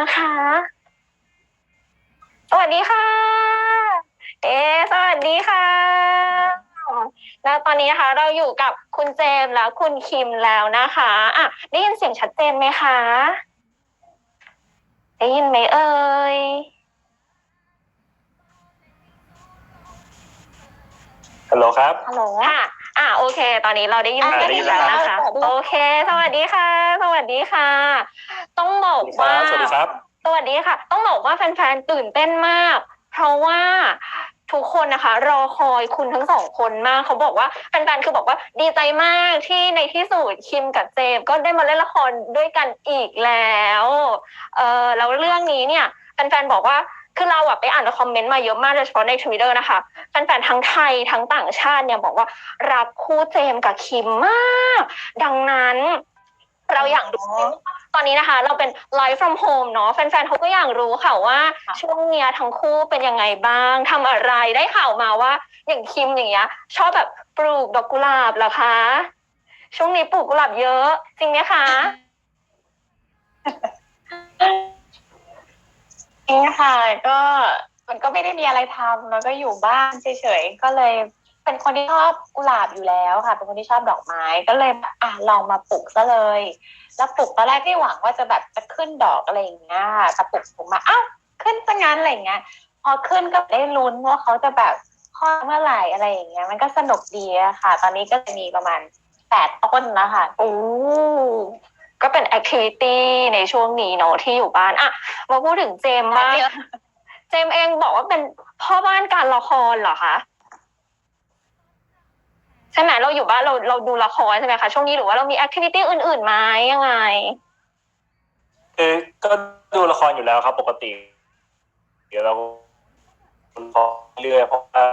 นะคะ สวัสดีค่ะ เอ๊ะสวัสดีค่ะ แล้วตอนนี้นะคะเราอยู่กับคุณเจมส์และคุณคิมแล้วนะคะอะได้ยินเสียงชัดเจนไหมคะ ได้ยินไหมเอ่ยฮัลโหลครับ ฮัลโหลค่ะ อะโอเค ตอนนี้เราได้ยินอ่าเสียงได้ยินแล้วแล้วนะคะสวัสดีโอเค สวัสดีค่ะ สวัสดีค่ะ ต้องบอกว่าสวัสดีครับ สวัสดีค่ะ ต้องบอกว่าแฟนๆตื่นเต้นมาก เพราะว่าทุกคนนะคะ รอคอยคุณทั้งสองคนมากเขาบอกว่าแฟนๆคือบอกว่าดีใจมากที่ในที่สุดคิมกับเจมส์ก็ได้มาเล่นละครด้วยกันอีกแล้ว เออแล้วเรื่องนี้เนี่ยแฟนๆบอกว่า คือเราอะไปอ่านคอมเมนต์มาเยอะมากโดยเฉพาะในทวิตเตอร์นะคะแฟนๆทั้งไทยทั้งต่างชาติเนี่ยบอกว่ารักคู่เจมกับคิมมาก ดังนั้นเราอยากรู้ตอนนี้นะคะ เราเป็น live from home เนาะแฟนๆเขาก็อยากรู้ค่ะว่าช่วงเนี้ยทั้งคู่เป็นยังไงบ้างทำอะไรได้ข่าวมาว่า อย่างคิมอย่างเงี้ยชอบแบบปลูกดอกกุหลาบเหรอคะช่วงนี้ปลูกกุหลาบเยอะ จริงไหมคะ จริงค่ะก็มันก็ไม่ได้มีอะไรทำแล้วก็อยู่บ้านเฉยๆก็เลยเป็นคนที่ชอบกุหลาบอยู่แล้วค่ะ เป็นคนที่ชอบดอกไม้ก็เลยอะลองมาปลูกซะเลย แล้วปลูกตอนแรกไม่หวังว่าจะแบบจะขึ้นดอกอะไรอย่างเงี้ยค่ะแต่ปลูกปลูกมาอ้าวขึ้นซะงั้นอะไรอย่างเงี้ยพอขึ้นก็ได้ลุ้นว่าเขาจะแบบคลอดเมื่อไหร่อะไรอย่างเงี้ย มันก็สนุกดีอะค่ะ ตอนนี้ก็จะมีประมาณแปดต้นแล้วค่ะโอ้ ก็เป็นแอคทิวิตี้ในช่วงนี้เนาะที่อยู่บ้านอะมาพูดถึงเจมส์บ้างเยอะเจมส์เองบอกว่าเป็นพ่อบ้านการละครเหรอคะใช่ไหมเราอยู่บ้านเราเราดูละครใช่ไหมคะช่วงนี้หรือว่าเรามีแอคทิวิตี้อื่นๆไหมยังไงคือก็ดูละครอยู่แล้วครับ ปกติ เดี๋ยวเราดูละครเรื่อยเพราะว่า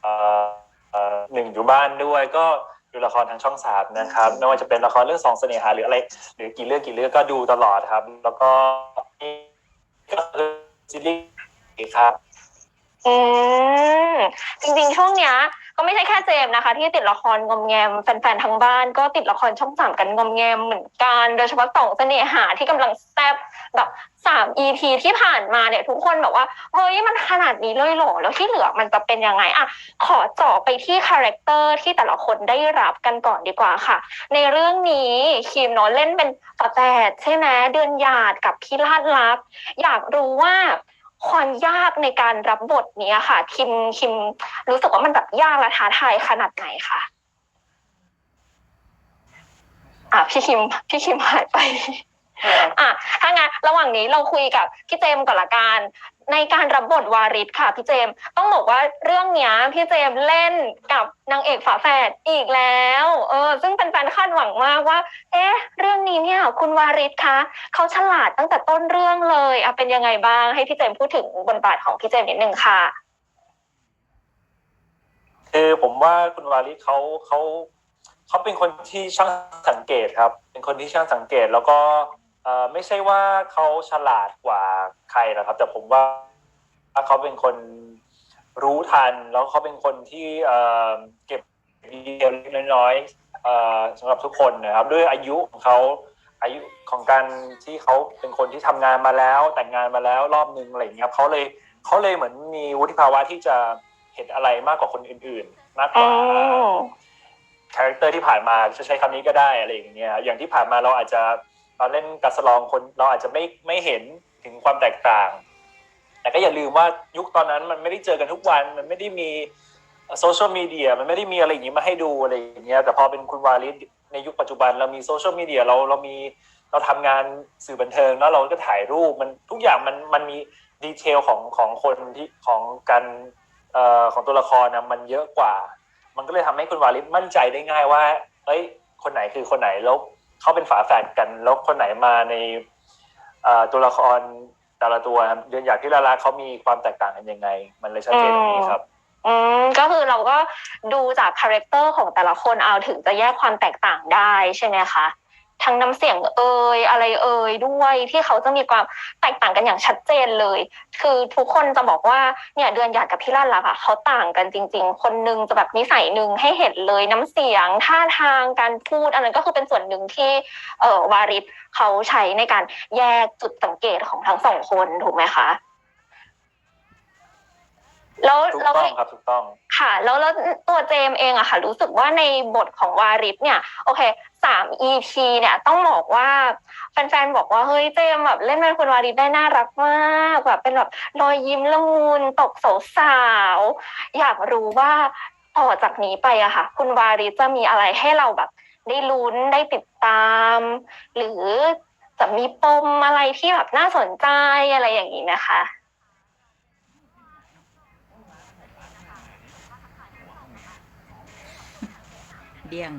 เอ่อเอ่อหนึ่งอยู่บ้านด้วยก็ ดูละครทางช่องสามนะครับไม่ว่าจะเป็นละครเรื่องสองเสน่หาหรืออะไร หรือกี่เรื่องกี่เรื่องก็ดูตลอดครับ แล้วก็นี่ก็คือซีรีส์ครับ อืมจริงๆช่วงเนี้ย ก็ไม่ใช่แค่เจมนะคะ ที่ติดละครงอมแงมแฟนๆทางบ้านก็ติดละครช่องสามกันงอมแงมเหมือนกันโดยเฉพาะสองเสน่หาที่กำลังแซบแบบสาม EP ที่ผ่านมาเนี่ยทุกคนแบบว่าเฮ้ยมันขนาดนี้เลยเหรอแล้วที่เหลือมันจะเป็นยังไงอะขอเจาะไปที่คาแรคเตอร์ที่แต่ละคนได้รับกันก่อนดีกว่าค่ะ ในเรื่องนี้คิมเนาะเล่นเป็นฝาแฝดใช่ไหมเดือนหยาดกับพี่ลาดลับ อยากรู้ว่า ความยากในการรับบทเนี้ยค่ะ คิมคิมรู้สึกว่ามันแบบยากและท้าทายขนาดไหนคะอะพี่คิมพี่คิมหายไปอะถ้างั้นระหว่างนี้เราคุยกับพี่เจมส์ก่อนละกัน ในการรับบทวาริศค่ะพี่เจมส์ต้องบอกว่าเรื่องนี้ยพี่เจมส์เล่นกับนางเอกฝาแฝดอีกแล้วเออซึ่งแฟนๆคาดหวังมากว่า เอ๊ะ เรื่องนี้เนี่ยคุณวาริศคะเขาฉลาดตั้งแต่ต้นเรื่องเลยอะเป็นยังไงบ้างให้พี่เจมส์พูดถึงบทบาทของพี่เจมส์นิดนึงค่ะคือผมว่าคุณวาริศเขาเขาเขาเป็นคนที่ช่างสังเกตครับ เป็นคนที่ช่างสังเกตแล้วก็ ไม่ใช่ว่าเขาฉลาดกว่าใครนะครับ แต่ผมว่าเขาเป็นคนรู้ทัน แล้วเขาเป็นคนที่เอ่อเก็บดีเทลเล็กๆน้อยๆเอ่อสำหรับทุกคนนะครับ ด้วยอายุของเขาอายุของการที่เขาเป็นคนที่ทำงานมาแล้ว แต่งงานมาแล้วรอบนึงอะไรอย่างเงี้ยครับเขาเลยเขาเลยเหมือนมีวุฒิภาวะที่จะเห็นอะไรมากกว่าคนอื่น ๆ มากกอืว่ามคาแรคเตอร์ที่ผ่านมาจะใช้คำนี้ก็ได้อะไรอย่างเงี้ยอย่างที่ผ่านมาเราอาจจะ ตอนเล่นการสลองคนเราอาจจะไม่ไม่เห็นถึงความแตกต่าง แต่ก็อย่าลืมว่ายุคตอนนั้นมันไม่ได้เจอกันทุกวัน มันไม่ได้มีโซเชียลมีเดียมันไม่ได้มีอะไรอย่างนี้มาให้ดูอะไรอย่างเงี้ยแต่พอเป็นคุณวาลิศในยุคปัจจุบันเรามีโซเชียลมีเดียเราเรามีเราทำงานสื่อบันเทิงแล้วเราก็ถ่ายรูปมันทุกอย่างมันมันมีดีเทลของของคนที่ของการเอ่อของตัวละครนะมันเยอะกว่า มันก็เลยทำให้คุณวาลิศมั่นใจได้ง่ายว่าเอ้ยคนไหนคือคนไหนแล้ว เขาเป็นฝาแฝดกัน แล้วคนไหนมาในตัวละครแต่ละตัวเดือนอยากที่ละลาเขามีความแตกต่างกันยังไง มันเลยชัดเจนตรงนี้ครับอืมก็คือเราก็ดูจากคาแรคเตอร์ของแต่ละคนเอาถึงจะแยกความแตกต่างได้ใช่ไหมคะ ทั้งน้ำเสียงเอ่ยอะไรเอ่ยด้วยที่เขาจะมีความแตกต่างกันอย่างชัดเจนเลย คือทุกคนจะบอกว่าเนี่ยเดือนหยาดกับพี่ลาดลักษณ์อะเขาต่างกันจริง ๆ คนนึงจะแบบนิสัยหนึ่งให้เห็นเลยน้ำเสียงท่าทางการพูดอันนั้นก็คือเป็นส่วนหนึ่งที่เออวาริศเขาใช้ในการแยกจุดสังเกตของทั้งสองคนถูกไหมคะ แล้วถูกแล้วต้องครับถูกต้องค่ะ แล้วแล้วตัวเจมส์เองอะค่ะ รู้สึกว่าในบทของวาริศเนี่ย โอเคสาม EP เนี่ยต้องบอกว่าแฟนๆบอกว่าเฮ้ยเจมส์แบบเล่นเป็นคุณวาริศได้น่ารักมากแบบเป็นแบบรอยยิ้มละมุนตกสาวๆอยากรู้ว่าต่อจากนี้ไปอะค่ะ คุณวาริศจะมีอะไรให้เราแบบ ได้ลุ้นได้ติดตาม หรือจะมีปมอะไรที่แบบน่าสนใจอะไรอย่างนี้นะคะ เดี่ยง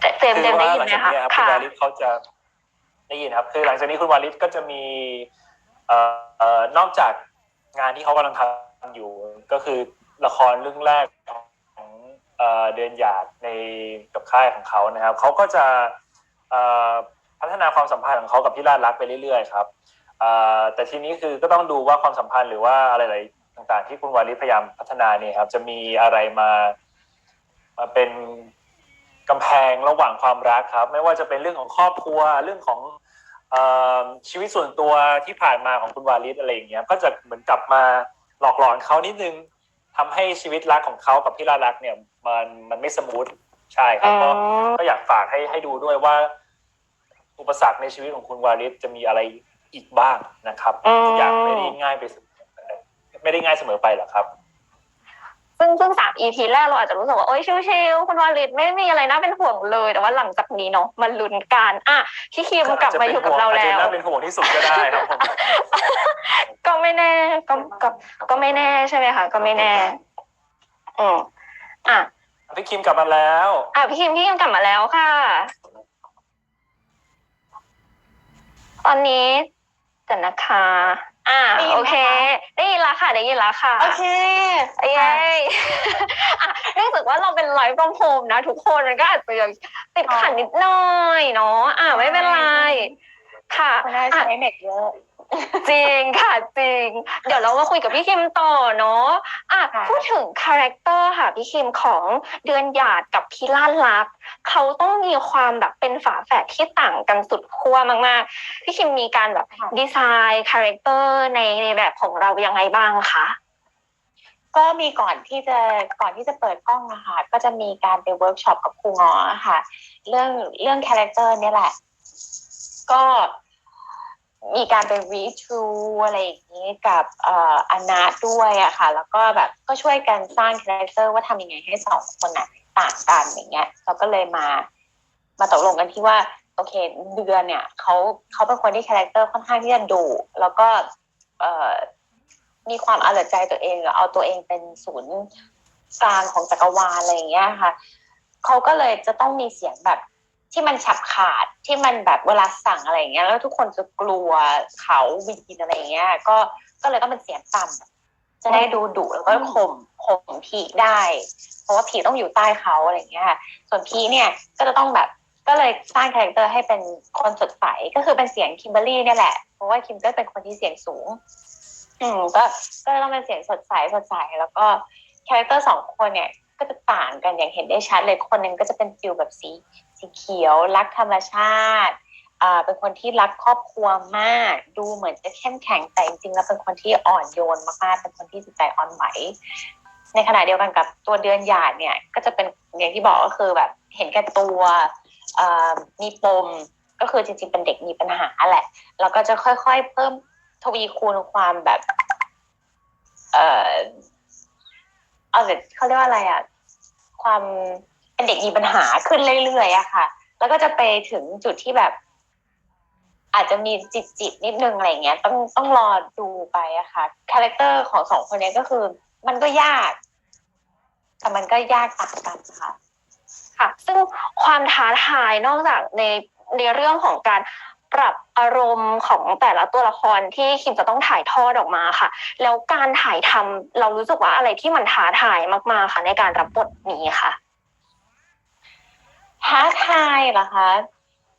เจเจมส์เจมส์ได้ยินไหมคือว่าหลังจากคะนี้ครับคุณค่ะวาริศเขาจะได้ยินครับ คือหลังจากนี้คุณวาริศก็จะมีเอ่อเอ่อนอกจากงานที่เขากำลังทำอยู่ ก็คือละครเรื่องแรกของเอ่อเดือนหยาดในกับค่ายของเขานะครับเขาก็จะเอ่อพัฒนาความสัมพันธ์ของเขากับพี่ลาดรักไปเรื่อยๆครับเอ่อแต่ทีนี้คือก็ต้องดูว่าความสัมพันธ์หรือว่าอะไรๆ ต่างๆ ที่คุณวาริศพยายามพัฒนาเนี่ยครับ จะมีอะไรมามาเป็นกำแพงระหว่างความรักครับ ไม่ว่าจะเป็นเรื่องของครอบครัวเรื่องของเออชีวิตส่วนตัวที่ผ่านมาของคุณวาลิศอะไรอย่างเงี้ยก็จะเหมือนกลับมาหลอกหลอนเขานิดนึงทำให้ชีวิตรักของเขากับพี่ลารักเนี่ย มันมันไม่สมูทใช่ครับก็ก็อยากฝากให้ให้ดูด้วยว่า อุปสรรคในชีวิตของคุณวาลิศจะมีอะไรอีกบ้างนะครับอืมทุกอย่างไม่ได้ง่ายไปเสมอ ไม่ได้ง่ายเสมอไปหรอกครับ ซึ่งซึ่งสาม EP แรกเราอาจจะรู้สึกว่าโอ๊ยชิวๆคุณวาลิดไม่มีอะไรน่าเป็นห่วงเลย แต่ว่าหลังจากนี้เนาะมันลุ้นกันอะพี่คิมกลับมาอยู่กับเราอาจแล้จะวน่าเป็นห่วงที่สุดก็ได้ครับผมก็ไม่แน่ก็ก็ก็ไม่แน่ใช่ไหมคะก็ไม่แน่อืมอะพี่คิมกลับมาแล้วอะพี่คิมพี่คิมกลับมาแล้วค่ะ ตอนนี้เดี๋ยวนะคะ อ่าได้ยินไหมคะโอเค ได้ยินแล้วค่ะได้ยินแล้วค่ะ โอเคเย้อะเนื่องจากว่าเราเป็นไลฟ์ฟรอมโฮมนะ ทุกคนมันก็อาจจะยังติดขัดนิดหน่อยเนาะอะไม่เป็นไรค่ะคุณได้อะใช้เน็ตเยอะ จริงค่ะจริง เดี๋ยวเรามาคุยกับพี่คิมต่อเนาะอะค่ะ พูดถึงคาแรคเตอร์ค่ะ พี่คิมของเดือนหยาดกับพี่ล่านลักษณ์เขาต้องมีความแบบเป็นฝาแฝดที่ต่างกันสุดขั้วมากๆ พี่คิมมีการแบบดีไซน์คาแรคเตอร์ในในแบบของเรายังไงบ้างคะก็มีก่อนที่จะก่อนที่จะเปิดกล้องอะค่ะก็จะมีการไปเวิร์กช็อปกับครูงออะค่ะ เรื่องเรื่องคาแรคเตอร์เนี่ยแหละ ก็ มีการไปรีทูอะไรอย่างนี้กับอ่ออนาด้วยอะค่ะ แล้วก็แบบก็ช่วยกันสร้างคาแรคเตอร์ว่าทำยังไงให้สองคนน่ะต่างกันอย่างเงี้ยเราก็เลยมา มาตกลงกันที่ว่า โอเค เดือนเนี่ยเขาเขาเป็นคนที่คาแรคเตอร์ค่อนข้างที่จะดุแล้วก็เอ่อมีความเอาแต่ใจตัวเองหรือเอาตัวเองเป็นศูนย์กลางของจักรวาลอะไรอย่างเงี้ยค่ะเขาก็เลยจะต้องมีเสียงแบบ ที่มันฉับขาดที่มันแบบเวลาสั่งอะไรอย่างเงี้ย แล้วทุกคนจะกลัวเขาวินอะไรอย่างเงี้ย ก็ก็เลยต้องเป็นเสียงต่ำจะได้ดูดุแล้วก็ข่มข่มผีได้ เพราะว่าผีต้องอยู่ใต้เขาอะไรอย่างเงี้ยค่ะส่วนผีเนี่ยก็จะต้องแบบก็เลยสร้างคาแรคเตอร์ให้เป็นคนสดใสก็คือเป็นเสียงคิมเบอรรี่เนี่ยแหละ เพราะว่าคิมก็เป็นคนที่เสียงสูง อืมก็ก็ต้องเป็นเสียงสดใสสดใสแล้วก็คาแรคเตอร์สองคนเนี่ย ก็จะต่างกันอย่างเห็นได้ชัดเลยคนหนึ่งก็จะเป็นฟิลแบบสีสีเขียว รักธรรมชาติอ่าเป็นคนที่รักครอบครัวมาก ดูเหมือนจะเข้มแข็งแต่จริงๆแล้วเป็นคนที่อ่อนโยนมากๆเป็นคนที่จิตใจอ่อนไหวในขณะเดียวกันกับตัวเดือนหยาดเนี่ย ก็จะเป็นอย่างที่บอกก็คือแบบเห็นแก่ตัวอ่ามีปมก็คือจริงๆเป็นเด็กมีปัญหาแหละ แล้วก็จะค่อยๆ เพิ่มทวีคูณความแบบ เอ่อ เอาแต่เขาเรียกว่าอะไรอะความเป็นเด็กมีปัญหาขึ้นเรื่อยๆอะค่ะ แล้วก็จะไปถึงจุดที่แบบ อาจจะมีจิตจิตนิดนึงอะไรเงี้ย ต้องต้องรอดูไปอะค่ะคาแรคเตอร์ของสองคนนี้ก็คือ มันก็ยาก แต่มันก็ยากต่างกันค่ะ ค่ะ ซึ่งความท้าทายนอกจากในในเรื่องของการ ปรับอารมณ์ของแต่ละตัวละครที่คิมจะต้องถ่ายทอดออกมาค่ะ แล้วการถ่ายทำเรารู้สึกว่าอะไรที่มันท้าทายมากๆค่ะในการรับบทนี้ค่ะท้าทายเหรอคะ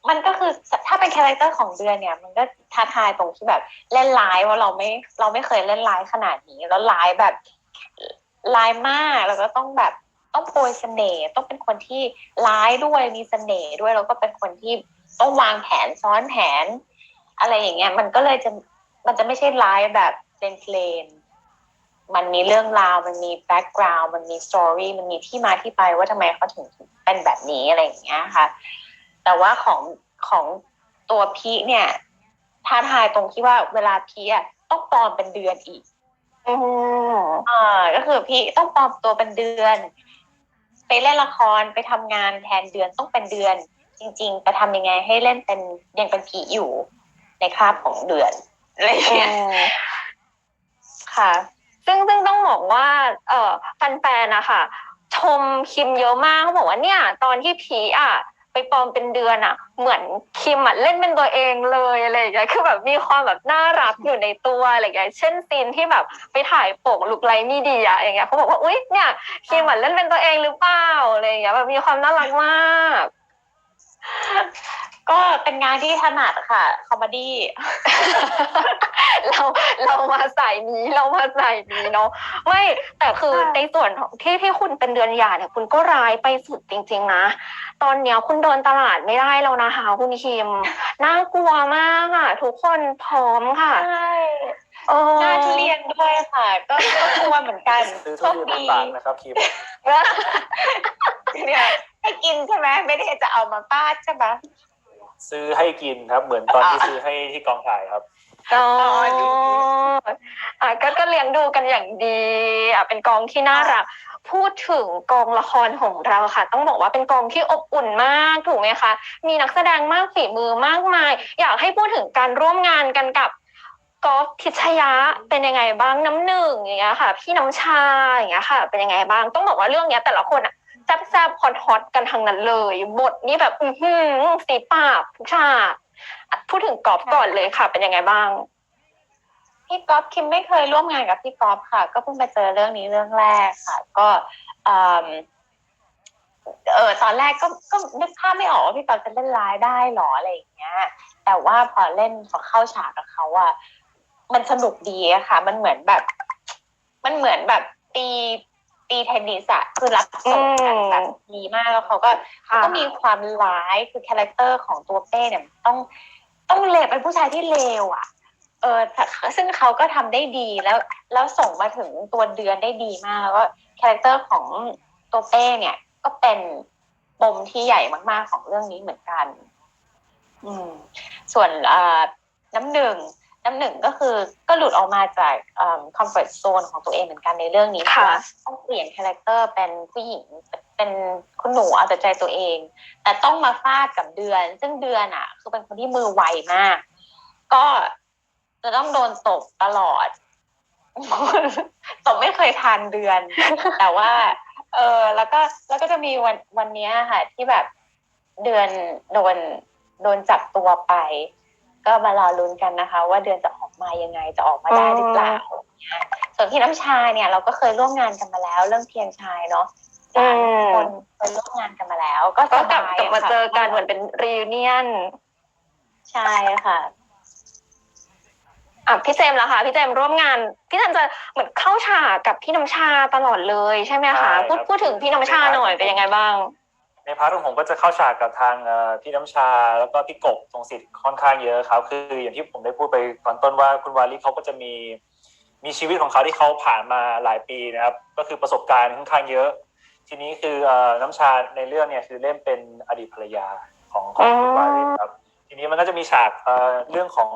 มันก็คือถ้าเป็นคาแรคเตอร์ของเดือนเนี่ย มันก็ท้าทายตรงที่แบบเล่นร้ายว่าเราไม่เราไม่เคยเล่นร้ายขนาดนี้ แล้วร้ายแบบร้ายมากแล้วก็ต้องแบบต้องโปรยเสน่ห์ต้องเป็นคนที่ร้ายด้วยมีเสน่ห์ด้วยแล้วก็เป็นคนที่ ต้องวางแผนซ้อนแผน อะไรอย่างเงี้ย มันก็เลยจะมันจะไม่ใช่ร้ายแบบเพลนๆมันมีเรื่องราว มันมีแบ็กกราวด์มันมีสตอรี่มันมีที่มาที่ไปว่าทำไมเขาถึงเป็นแบบนี้อะไรอย่างเงี้ยค่ะ แต่ว่าของของตัวพีเนี่ยท้าทายตรงที่ว่าเวลาพีอะต้องปลอมเป็นเดือนอีกอืมอ่าก็คือพี่ต้องปลอมตัวเป็นเดือน ไปเล่นละครไปทำงานแทนเดือนต้องเป็นเดือน จริงๆแต่ทำยังไงให้เล่นเป็นยังเป็นผีอยู่ในคราบของเดือนอะไรอย่างอืเงี้ยมค่ะ ซึ่งซึ่งต้องบอกว่า เอ่อแฟนๆนะคะชมคิมเยอะมากเขาบอกว่าเนี่ย ตอนที่พีอะไปปลอมเป็นเดือนอะ เหมือนคิมอะเล่นเป็นตัวเองเลยอะไรอย่างเงี้ยคือแบบมีความแบบน่ารักอยู่ในตัวอะไรอย่างเงี้ยเช่นซีนที่แบบไปถ่ายปกลุกไลมีเดียอย่างเงี้ยเขาบอกว่าอุ๊ยเนี่ยคิมอะเล่นเป็นตัวเองหรือเปล่าอะไรอย่างเงี้ยแบบมีความน่ารักมาก ก็เป็นงานที่ถนัดค่ะ คอมเมดี้ เราเรามาใส่นี้เรามาใส่นี้เนาะไม่แต่คือค่ะในส่วนของที่ที่คุณเป็นเดือนหยาเนี่ยคุณก็ร้ายไปสุดจริง ๆ นะ ตอนเนี้ยคุณเดินตลาดไม่ได้แล้วนะคะคุณคิมน่ากลัวมากอะ ทุกคนพร้อมค่ะใช่เออหน้าทุเรียนด้วยค่ะ ก็ก็กลัวเหมือนกันซื้อโชทุคเรียนดีมาฝากนะครับคิมเนี่ย ให้กินใช่ไหมไม่ได้จะเอามาป้าดใช่ไหมซื้อให้กินครับ เหมือนตอนที่ซื้อให้ที่กองถ่ายครับอ๋อดีอะก็ก็เลี้ยงดูกันอย่างดีอะเป็นกองที่น่ารัก พูดถึงกองละครของเราค่ะ ต้องบอกว่าเป็นกองที่อบอุ่นมากถูกไหมคะ มีนักแสดงมากฝีมือมากมาย อยากให้พูดถึงการร่วมงานกันกับกอล์ฟพิชยะเป็นยังไงบ้างน้ำหนึ่งอย่างเงี้ยค่ะ พี่น้ำชาอย่างเงี้ยค่ะ เป็นยังไงบ้างต้องบอกว่าเรื่องเนี้ยแต่ละคนอะ แซ่บๆฮอตๆกันทั้งนั้นเลย บทนี่แบบอือหือสีปาบทุกฉากพูดถึงกอล์ฟก่อนเลยค่ะ เป็นยังไงบ้าง พี่ก๊อฟคิมไม่เคยร่วมงานกับพี่ก๊อฟค่ะ ก็เพิ่งมาเจอเรื่องนี้เรื่องแรกค่ะ ก็เอมเออตอนแรกก็ก็นึกภาพไม่ออกว่าพี่ก๊อฟจะเล่นร้ายได้หรออะไรอย่างเงี้ย แต่ว่าพอเล่นพอเข้าฉากกับเขาอะมันสนุกดีอะค่ะ มันเหมือนแบบ มันเหมือนแบบตี ตีเทนนิสอะคือรับส่งกันอืมแบบดีมากแล้วเขาก็ค่ะก็มีความร้ายคือคาแรคเตอร์ของตัวเป้เนี่ยต้องต้องเลวเป็นผู้ชายที่เลวอะเออแต่ซึ่งเขาก็ทำได้ดีแล้วแล้วส่งมาถึงตัวเดือนได้ดีมาก แล้วก็คาแรคเตอร์ของตัวเป้เนี่ย ก็เป็นปมที่ใหญ่มาก ๆของเรื่องนี้เหมือนกัน อืม ส่วนเอ่อน้ำหนึ่ง น้ำหนึ่งก็คือก็หลุดออกมาจากคอมฟอร์ z โซนของตัวเองเหมือนกันในเรื่องนี้ค่ะเพราว่าต้องเปลี่ยนคาแรคเตอร์เป็นผู้หญิงเป็นคุณหนูเอาแต่ใจตัวเอง แต่ต้องมาฟาดกับเดือน ซึ่งเดือนอะ คือเป็นคนที่มือไวมาก ก็จะต้องโดนตบตลอดตบไม่เคยทานเดือน แต่ว่า เออแล้วก็แล้วก็จะมีวันวันเนี้ยค่ะ ที่แบบเดือนโดนโดนจับตัวไป ก็มารอลุ้นกันนะคะ ว่าเดือนจะออกมายังไงจะออกมาได้หรือเปล่าเนี่ยส่วนพี่น้ำชาเนี่ยเราก็เคยร่วมงานกันมาแล้ว เรื่องเทียนชายเนาะอืมคนเคยร่วมงานกันมาแล้ว ก็ก็สกลับบายกลับมาค่ะเจอกันเหมือนเป็นรีเนียนใช่ค่ะอะพี่เจมส์ล่ะคะพี่เจมส์ร่วมงานพี่เจมส์จะเหมือนเข้าฉากกับพี่น้ำชาตลอดเลยใช่ไหมใช่คะครับพูดพูดถึงพี่น้ำชาหน่อยเป็นยังไงบ้าง ในพาร์ทของผมก็จะเข้าฉากกับทางพี่น้ำชาแล้วก็พี่กบทรงสิทธิ์ค่อนข้างเยอะครับคืออย่างที่ผมได้พูดไปตอนต้นว่าคุณวาลีเขาก็จะมีมีชีวิตของเขาที่เขาผ่านมาหลายปีนะครับ ก็คือประสบการณ์ค่อนข้างเยอะ ทีนี้คือน้ำชาในเรื่องเนี่ยคือเล่นเป็นอดีตภรรยาของของคุณวาลีครับ ทีนี้มันก็จะมีฉากเรื่องของ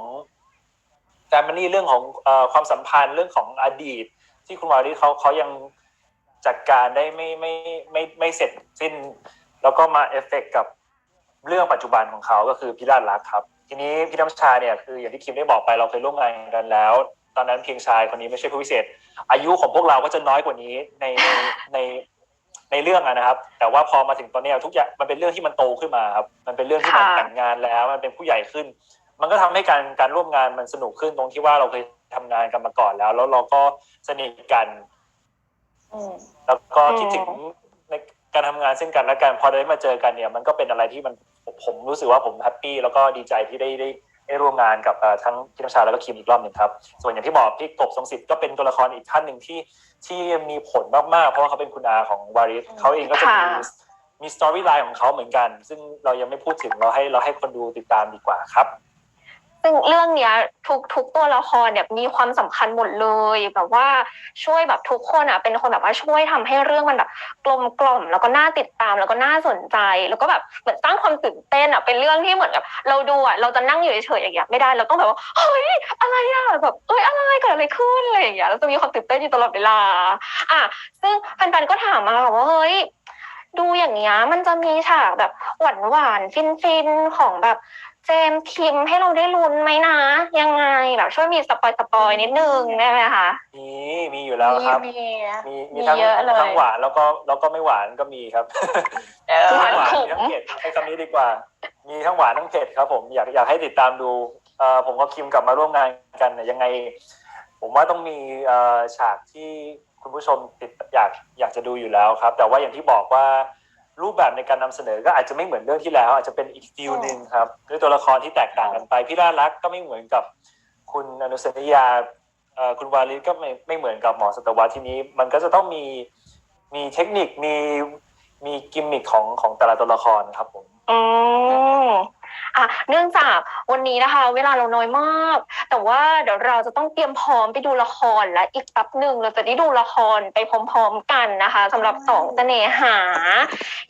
แฟมิลี่เรื่องของความสัมพันธ์เรื่องของอดีต ที่คุณวาลีเขาเขายังจัดการได้ไม่ไม่ไม่ไม่เสร็จสิ้น แล้วก็มาเอฟเฟกต์กับเรื่องปัจจุบันของเขาก็คือพิราชรักครับ ทีนี้พี่น้ำชาเนี่ยคืออย่างที่คิมได้บอกไปเราเคยร่วมงานกันแล้ว ตอนนั้นเพียงชายคนนี้ไม่ใช่ผู้พิเศษ อายุของพวกเราก็จะน้อยกว่านี้ในในในในเรื่องอะนะครับ แต่ว่าพอมาถึงตอนเนี้ยทุกอย่างมันเป็นเรื่องที่มันโตขึ้นมาครับมันเป็นเรื่องที่มันค่ะแต่งงานแล้ว มันเป็นผู้ใหญ่ขึ้น มันก็ทำให้การการร่วมงานมันสนุกขึ้นตรงที่ว่าเราเคยทำงานกันมาก่อนแล้ว แล้วเราก็สนิทกันอืมแล้วก็คิดถึงใน การทำงานซึ่งกันและกันพอได้มาเจอกันเนี่ยมันก็เป็นอะไรที่มันผมผมรู้สึกว่าผมแฮปปี้แล้วก็ดีใจที่ได้ได้ได้ร่วมงานกับเอ่อทั้งพี่น้ำชาแล้วก็คิมอีกรอบหนึ่งครับ ส่วนอย่างที่บอกพี่กบทรงสิทธิ์ก็เป็นตัวละครอีกท่านหนึ่งที่ที่มีผลมากๆ เพราะว่าเขาเป็นคุณอาของวาริสเขาเองก็จะมีค่ะมีสตอรี่ไลน์ของเขาเหมือนกัน ซึ่งเรายังไม่พูดถึงเราให้เราให้คนดูติดตามดีกว่าครับ ซึ่งเรื่องเนี้ยทุกทุกตัวละครเนี่ยมีความสำคัญหมดเลย แบบว่าช่วยแบบทุกคนอะเป็นคนแบบว่าช่วยทำให้เรื่องมันแบบกลมกล่อมแล้วก็น่าติดตามแล้วก็น่าสนใจ แล้วก็แบบเหมือนสร้างความตื่นเต้นอะเป็นเรื่องที่เหมือนกับเราดูอะเราจะนั่งอยู่เฉยๆอย่างเงี้ยไม่ได้เราต้องแบบว่าเฮ้ยอะไรอะแบบเอ้ยอะไรเกิดอะไรขึ้นอะไรอย่างเงี้ยเราจะมีความตื่นเต้นอยู่ตลอดเวลา อะซึ่งแฟนๆก็ถามมาว่าเฮ้ยดูอย่างเงี้ยมันจะมีฉากแบบหวานหวานๆฟินๆของแบบ เจมส์คิมให้เราได้ลุ้นไหมนะ ยังไงแบบช่วยมีสปอยสปอยนิดนึงได้ไหมคะ มีมีอยู่แล้วครับ มีมีมีมีทั้งเยอะเลย ทั้งหวานแล้วก็แล้วก็ไม่หวานก็มีครับเออมีทั้งหวานขมมีทั้งเผ็ดใช้คำนี้ดีกว่า มีทั้งหวานทั้งเผ็ดครับ ผมอยากอยากให้ติดตามดูเอ่อผมกับคิมกลับมาร่วมงานกันเนี่ยยังไง ผมว่าต้องมีเอ่อฉากที่คุณผู้ชมติดอยากอยากจะดูอยู่แล้วครับ แต่ว่าอย่างที่บอกว่า รูปแบบในการนำเสนอก็อาจจะไม่เหมือนเรื่องที่แล้ว อาจจะเป็นอีกฟิลหนึ่งครับด้วยตัวละครที่แตกต่างกันไปพี่ล่ารักก็ไม่เหมือนกับคุณอนุสนิยาคุณวาลิศก็ไม่ไม่เหมือนกับหมอสัตวรรษทีนี้ มันก็จะต้องมีมีเทคนิคมีมีกิมมิคของของแต่ละตัวละครครับผมอ๋อ อะเนื่องจากวันนี้นะคะ เวลาเราน้อยมาก แต่ว่าเดี๋ยวเราจะต้องเตรียมพร้อมไปดูละครและอีกแป๊บหนึ่งเราจะได้ดูละครไปพร้อมๆกันนะคะสำหรับสองเสน่หา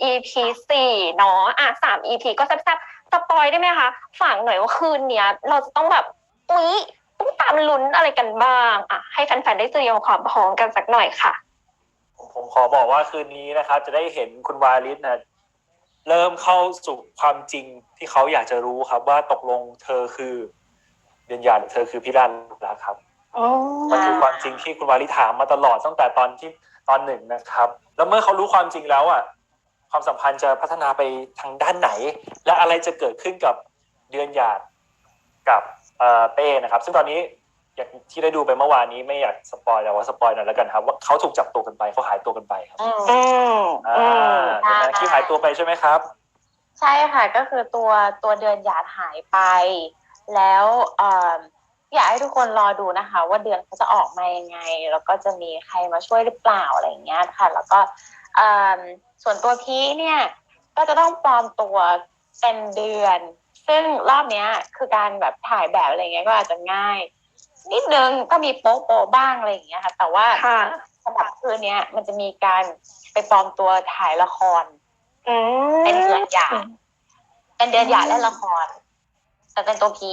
EP สี่เนาะอะสาม EP ก็แซ่บๆสปอยได้ไหมคะฝากหน่อยว่าคืนเนี้ย เราจะต้องแบบอุ๊ยต้องตามลุ้นอะไรกันบ้างอะให้แฟนๆได้เตรียมความพร้อมกันสักหน่อยค่ะ ผมผมขอบอกว่าคืนนี้นะครับ จะได้เห็นคุณวาลิศนะ เริ่มเข้าสู่ความจริงที่เขาอยากจะรู้ครับ ว่าตกลงเธอคือเดือนยาหรือเธอคือพี่รันแล้วครับอ๋อมันคือความจริงที่คุณวาลิศถามมาตลอดตั้งแต่ตอนที่ตอนหนึ่งนะครับ แล้วเมื่อเขารู้ความจริงแล้วอะความสัมพันธ์จะพัฒนาไปทางด้านไหน และอะไรจะเกิดขึ้นกับเดือนหยาดกับเอ่อเป้นะครับ ซึ่งตอนนี้ อย่างที่ได้ดูไปเมื่อวานนี้ไม่อยากสปอยแต่ว่าสปอยหน่อยแล้วกันครับ ว่าเขาถูกจับตัวกันไปเขาหายตัวกันไปครับอืมอืมอ่าอืมใช่ไหมที่หายตัวไปใช่ไหมครับ ใช่ค่ะก็คือตัวตัวเดือนหยาดหายไป แล้วเอ่ออยากให้ทุกคนรอดูนะคะ ว่าเดือนเขาจะออกมายังไง แล้วก็จะมีใครมาช่วยหรือเปล่าอะไรอย่างเงี้ยค่ะ แล้วก็เอิ่มส่วนตัวพีเนี่ย ก็จะต้องปลอมตัวเป็นเดือน ซึ่งรอบเนี้ยคือการแบบถ่ายแบบอะไรเงี้ยก็อาจจะง่าย นิดนึงก็มีโป๊ะโปะบ้างอะไรอย่างเงี้ยค่ะ แต่ว่าค่ะสำหรับคืนเนี้ยมันจะมีการไปปลอมตัวถ่ายละครอืมเป็นเดือนหยาดเป็นเดือนหยาดเล่นละคร แต่เป็นตัวพี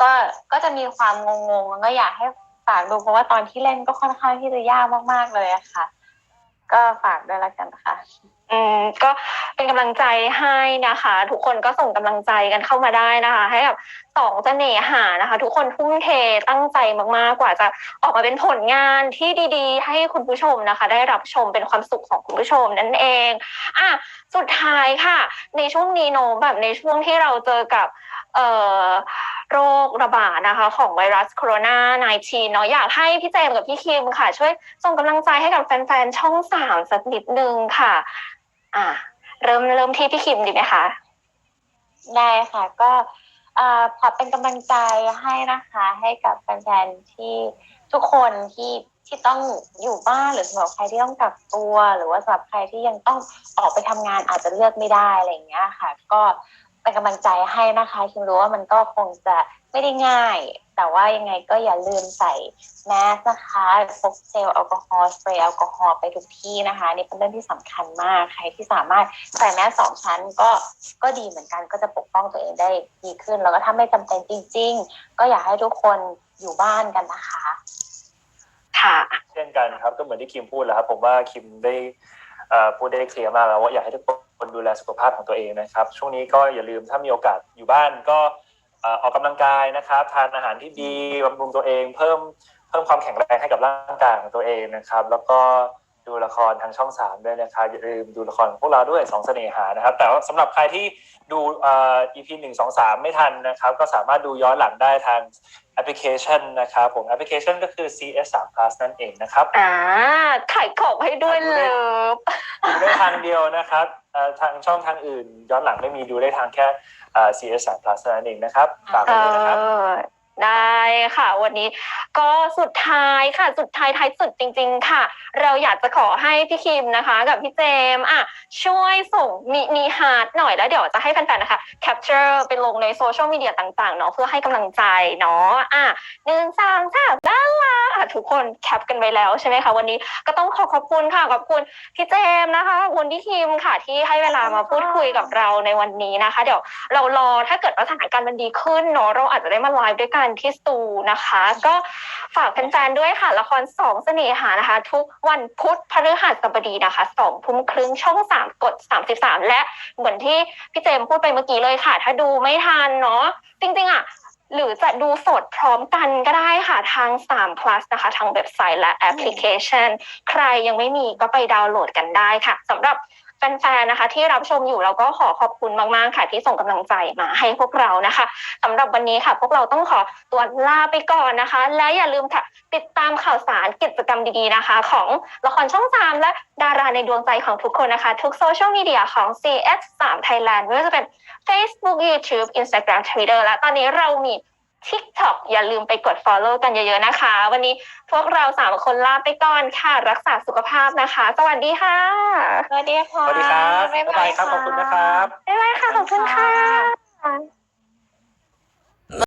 ก็ก็จะมีความงงๆแล้วก็อยากให้ฝากดูเพราะว่าตอนที่เล่นก็ค่อนข้างที่จะยากมากๆเลยอะค่ะ ก็ฝากด้วยละกันค่ะ อืมก็เป็นกำลังใจให้นะคะ ทุกคนก็ส่งกำลังใจกันเข้ามาได้นะคะ ให้กับสองเสน่หานะคะ ทุกคนทุ่มเทตั้งใจมากๆกว่าจะออกมาเป็นผลงานที่ดีๆ ให้คุณผู้ชมนะคะ ได้รับชมเป็นความสุขของคุณผู้ชมนั่นเอง อะสุดท้ายค่ะ ในช่วงนี้โนแบบในช่วงที่เราเจอกับ โรคระบาดนะคะ ของไวรัสโคโรนา19เนาะอยากให้พี่เจมกับพี่คิมค่ะ ช่วยส่งกำลังใจให้กับแฟนๆ ช่องสามสักนิดนึงค่ะ อะเริ่มเริ่มที่พี่คิมดีไหมคะ ได้ค่ะ ก็เอ่อขอเป็นกำลังใจให้นะคะ ให้กับแฟนๆ ที่ทุกคนที่ที่ต้องอยู่บ้านหรือสำหรับใครที่ต้องกักตัว หรือว่าสำหรับใครที่ยังต้องออกไปทำงานอาจจะเลือกไม่ได้อะไรอย่างเงี้ยค่ะ ก็ เป็นกำลังใจให้นะคะคิมรู้ว่ามันก็คงจะไม่ได้ง่าย แต่ว่ายังไงก็อย่าลืมใส่แมสนะคะพกเจลแอลกอฮอล์สเปรย์แอลกอฮอล์ไปทุกที่นะคะนี่เป็นเรื่องที่สำคัญมากใครที่สามารถใส่แมสสองชั้นก็ก็ดีเหมือนกันก็จะปกป้องตัวเองได้ดีขึ้น แล้วก็ถ้าไม่จำเป็นจริง ๆ ก็อยากให้ทุกคนอยู่บ้านกันนะคะ ค่ะ เช่นกันครับก็เหมือนที่คิมพูดแหละครับผมว่าคิมได้เอ่อพูดได้เคลียร์มากแล้วว่าอยากให้ทุกคน ดูแลสุขภาพของตัวเองนะครับ ช่วงนี้ก็อย่าลืมถ้ามีโอกาสอยู่บ้านก็เอ่อออกกำลังกายนะครับ ทานอาหารที่ดีบำรุงตัวเอง เพิ่มเพิ่มความแข็งแรงให้กับร่างกายของตัวเองนะครับ แล้วก็ดูละครทางช่องสามด้วยนะครับอย่าลืมดูละครของพวกเราด้วยสองเสน่หานะครับ แต่ว่าสำหรับใครที่ดูเอ่อ EP หนึ่งสองสามไม่ทันนะครับ ก็สามารถดูย้อนหลังได้ทางแอปพลิเคชันนะครับผมแอปพลิเคชันก็คือ CS 3 Plus นั่นเองนะครับอ่าขายของให้ด้วยเลิฟดูได้ทางเดียวนะครับเอ่อ ทางช่องทางอื่น ย้อนหลังไม่มีดูได้ทางแค่เอ่อ CS 3 Plus นั่นเองนะครับฝากเอไว้ด้วยนะครับอ ได้ค่ะ วันนี้ก็สุดท้ายค่ะ สุดท้ายท้ายสุดจริง ๆ ค่ะ เราอยากจะขอให้พี่คิมนะคะ กับพี่เจมส์อะช่วยส่งมินิฮาร์ดหน่อยแล้วเดี๋ยวจะให้แฟนๆนะคะแคปเจอร์ไปลงในโซเชียลมีเดียต่างๆเนาะเพื่อให้กำลังใจเนาะอะหนึ่งสองสามด้านล่างอะทุกคนแคปกันไว้แล้วใช่ไหมคะวันนี้ก็ต้องขอขอบคุณค่ะขอบคุณพี่เจมส์นะคะขอบคุณพี่คิมค่ะที่ให้เวลามาพูดคุยกับเราในวันนี้นะคะ เดี๋ยวเรารอถ้าเกิดว่าสถานการณ์มันดีขึ้นเนาะเราอาจจะได้มาไลฟ์ด้วยกันที่สตูนะคะ ก็ฝากแฟนๆด้วยค่ะละครสองเสน่หานะคะ ทุกวันพุธพฤหัสบดีนะคะสองทุ่มครึ่งช่องสามกดสามสิบสามและเหมือนที่พี่เจมส์พูดไปเมื่อกี้เลยค่ะ ถ้าดูไม่ทันเนาะจริงๆอะหรือจะดูสดพร้อมกันก็ได้ค่ะทาง3 plus นะคะ ทางเว็บไซต์และแอปพลิเคชัน ใครยังไม่มีก็ไปดาวน์โหลดกันได้ค่ะสำหรับ แฟนๆนะคะ ที่รับชมอยู่เราก็ขอขอบคุณมากๆค่ะที่ส่งกำลังใจมาให้พวกเรานะคะสำหรับวันนี้ค่ะ พวกเราต้องขอตัวลาไปก่อนนะคะ และอย่าลืมค่ะ ติดตามข่าวสารกิจกรรมดีๆนะคะ ของละครช่อง3และดาราในดวงใจของทุกคนนะคะ ทุกโซเชียลมีเดียของ CS 3 Thailand ไม่ว่าจะเป็น Facebook YouTube Instagram Twitter และตอนนี้เรามี TikTok อย่าลืมไปกด follow กันเยอะๆนะคะ วันนี้พวกเราสามคนลาไปก่อนค่ะ รักษาสุขภาพนะคะ สวัสดีค่ะ สวัสดีค่ะสวัสดีครับบ๊ายบายครับ ขอบคุณนะครับ บ๊ายบายค่ะ ขอบคุณค่ะ